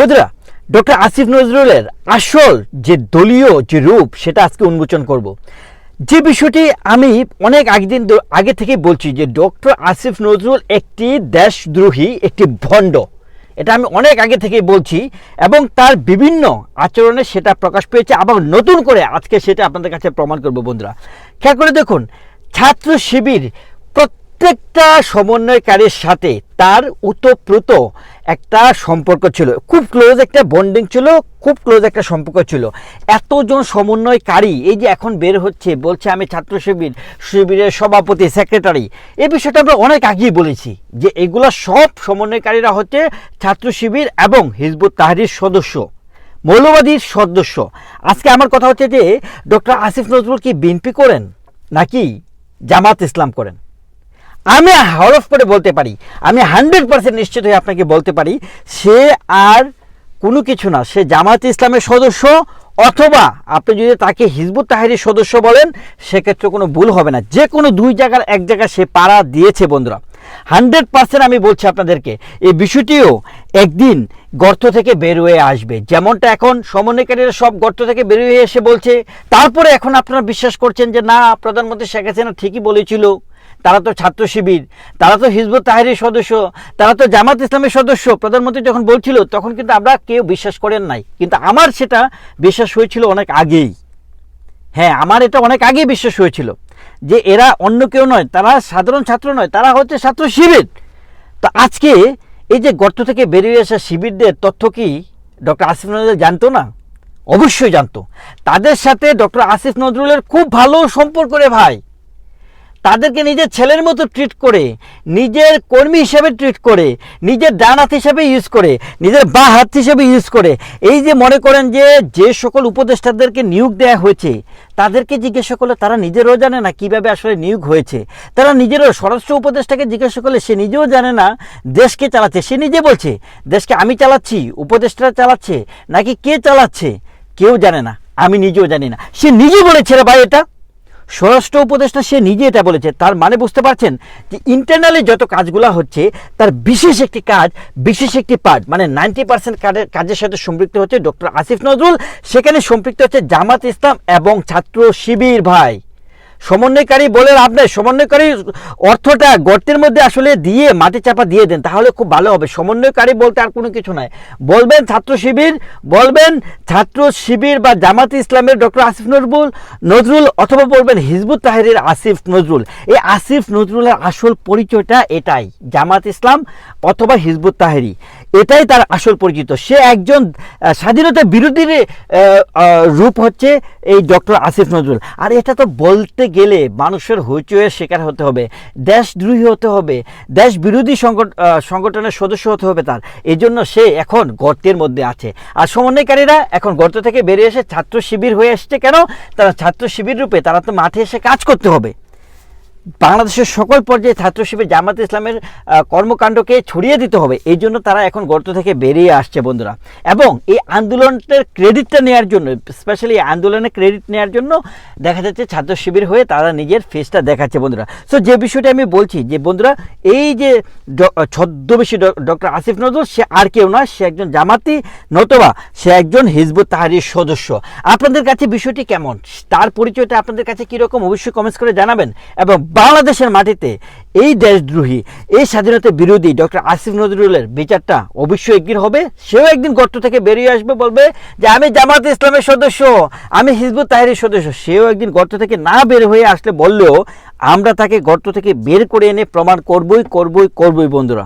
বন্ধুরা, ডক্টর আসিফ নজরুলের আসল যে দলীয় যে রূপ, সেটা আজকে উন্মোচন করব। যে বিষয়টি আমি অনেক আগদিন আগে থেকেই বলছি যে ডক্টর আসিফ নজরুল একটি দেশদ্রোহী, একটি ভণ্ড। এটা আমি অনেক আগে থেকেই বলছি এবং তার বিভিন্ন আচরণে সেটা প্রকাশ পেয়েছে। আবার নতুন করে আজকে সেটা আপনাদের কাছে প্রমাণ করব বন্ধুরা। খেয়াল করে দেখুন, ছাত্র শিবির প্রত্যেকটা সমন্বয়কারীর সাথে তার উতপ্রুত একটা সম্পর্ক ছিল। খুব ক্লোজ একটা বন্ডিং ছিল, খুব ক্লোজ একটা সম্পর্ক ছিল। এতজন সমন্বয়কারী, এই যে এখন বের হচ্ছে, বলছে আমি ছাত্র শিবির, শিবিরের সভাপতি সেক্রেটারি এই বিষয়টা আমরা অনেক আগেই বলেছি যে এগুলো সব সমন্বয়কারীরা হচ্ছে ছাত্র শিবির এবং হিজবুত তাহরির সদস্য, মৌলবাদীর সদস্য। আজকে আমার কথা হচ্ছে যে ডক্টর আসিফ নজরুল কি বিএনপি করেন নাকি জামাত ইসলাম করেন? আমি হরফ করে বলতে পারি, আমি হান্ড্রেড পার্সেন্ট নিশ্চিত হয়ে আপনাকে বলতে পারি, সে আর কোনো কিছু না, সে জামাত ইসলামের সদস্য অথবা আপনি যদি তাকে হিজবুত তাহারির সদস্য বলেন, সেক্ষেত্রে কোনো ভুল হবে না। যে কোনো দুই জায়গার এক জায়গায় সে পাড়া দিয়েছে বন্ধুরা। হান্ড্রেড পার্সেন্ট আমি বলছি আপনাদেরকে, এই বিষয়টিও একদিন গর্ত থেকে বের হয়ে আসবে। যেমনটা এখন সমন্বয়কারীরা সব গর্ত থেকে বের হয়ে এসে বলছে, তারপরে এখন আপনারা বিশ্বাস করছেন যে না, প্রধানমন্ত্রী শেখ হাসিনা ঠিকই বলেছিল। তারা তো ছাত্র শিবির, তারা তো হিজবুত তাহারির সদস্য, তারা তো জামাত ইসলামের সদস্য। প্রধানমন্ত্রী যখন বলছিল, তখন কিন্তু আমরা কেউ বিশ্বাস করেন নাই। কিন্তু আমার সেটা বিশ্বাস হয়েছিল অনেক আগেই। হ্যাঁ আমার এটা অনেক আগেই বিশ্বাস হয়েছিল যে এরা অন্য কেউ নয়, তারা সাধারণ ছাত্র নয়, তারা হচ্ছে ছাত্র শিবির। তো আজকে এই যে গর্ত থেকে বেরিয়ে আসা শিবিরদের তথ্য কি ডক্টর আসিফ নজরুল জানতো না? অবশ্যই জানতো। তাদের সাথে ডক্টর আসিফ নজরুলের খুব ভালো সম্পর্ক রে ভাই। তাদেরকে নিজের ছেলের মতো ট্রিট করে, নিজের কর্মী হিসেবে ট্রিট করে, নিজের ডান হাত হিসেবে ইউজ করে, নিজের বা হাত হিসেবে ইউজ করে। এই যে মনে করেন যে যে সকল উপদেষ্টাদেরকে নিয়োগ দেওয়া হয়েছে, তাদেরকে জিজ্ঞাসা করলে তারা নিজেরও জানে না কীভাবে আসলে নিয়োগ হয়েছে। তারা নিজেরও স্বরাষ্ট্র উপদেষ্টাকে জিজ্ঞাসা করলে সে নিজেও জানে না দেশকে চালাচ্ছে। সে নিজে বলছে, দেশকে আমি চালাচ্ছি, উপদেষ্টারা চালাচ্ছে, নাকি কে চালাচ্ছে? কেউ জানে না, আমি নিজেও জানি না। সে নিজে বলেছে রে ভাই এটা। স্বরাষ্ট্র উপদেষ্টা সে নিজে এটা বলেছে। তার মানে বুঝতে পারছেন যে ইন্টারনালি যত কাজগুলো হচ্ছে, তার বিশেষ একটি কাজ, বিশেষ একটি পার্ট মানে নাইনটি পার্সেন্ট কাজের কাজের সাথে সম্পৃক্ত হচ্ছে ডক্টর আসিফ নজরুল। সেখানে সম্পৃক্ত হচ্ছে জামাত ইসলাম এবং ছাত্র শিবির ভাই। সমন্বয়কারী বলে লাভ নেই। সমন্বয়কারী অর্থটা গর্তের মধ্যে আসলে দিয়ে মাটি চাপা দিয়ে দেন, তাহলে খুব ভালো হবে। সমন্বয়কারী বলতে আর কোনো কিছু নয় বলবেন ছাত্র শিবির, বলবেন ছাত্র শিবির বা জামাত ইসলামের ডক্টর আসিফ নজরুল নজরুল, অথবা বলবেন হিজবুত তাহেরের আসিফ নজরুল। এই আসিফ নজরুলের আসল পরিচয়টা এটাই, জামাত ইসলাম অথবা হিজবুত তাহেরি। এটাই তার আসল পরিচিত। সে একজন স্বাধীনতা বিরোধীর রূপ হচ্ছে এই ডক্টর আসিফ নজরুল। আর এটা তো বলতে গেলে মানুষের হইচয়ের শিকার হতে হবে, দেশদ্রোহী হতে হবে দেশ বিরোধী সংগঠ- সংগঠনের সদস্য হতে হবে তার। এই জন্য সে এখন গর্তের মধ্যে আছে। আর সমন্বয়কারীরা এখন গর্ত থেকে বেরিয়ে এসে ছাত্র শিবির হয়ে এসছে কেন? তারা ছাত্র শিবির রূপে তারা তো মাঠে এসে কাজ করতে হবে। বাংলাদেশের সকল পর্যায়ে ছাত্র শিবির জামাত ইসলামের কর্মকাণ্ডকে ছড়িয়ে দিতে হবে। এই জন্য তারা এখন গর্ত থেকে বেরিয়ে আসছে বন্ধুরা। এবং এই আন্দোলনের ক্রেডিটটা নেওয়ার জন্য স্পেশালি আন্দোলনের ক্রেডিট নেওয়ার জন্য দেখা যাচ্ছে ছাত্র শিবির হয়ে তারা নিজের ফেসটা দেখাচ্ছে বন্ধুরা। সো যে বিষয়টা আমি বলছি, যে বন্ধুরা, এই যে ছদ্মবেশী ডক্টর আসিফ নজরুল, সে আর কেউ নয় সে একজন জামাতি, নতবা সে একজন হিজবুত তাহারির সদস্য। আপনাদের কাছে বিষয়টি কেমন? তার পরিচয়টা আপনাদের কাছে কীরকম? অবশ্যই কমেন্টস করে জানাবেন। এবং বাংলাদেশের মাটিতে এই দেশদ্রোহী, এই স্বাধীনতা বিরোধী ডক্টর আসিফ নজরুলের বিচারটা অবশ্যই একদিন হবে। সেও একদিন গর্ত থেকে বেরিয়ে আসবে, বলবে যে, আমি জামাত ইসলামের সদস্য, আমি হিজবুত তাহিরের সদস্য। সেও একদিন গর্ত থেকে না বের হয়ে আসলে বললেও, আমরা তাকে গর্ত থেকে বের করে এনে প্রমাণ করবই করবই করবই, বন্ধুরা।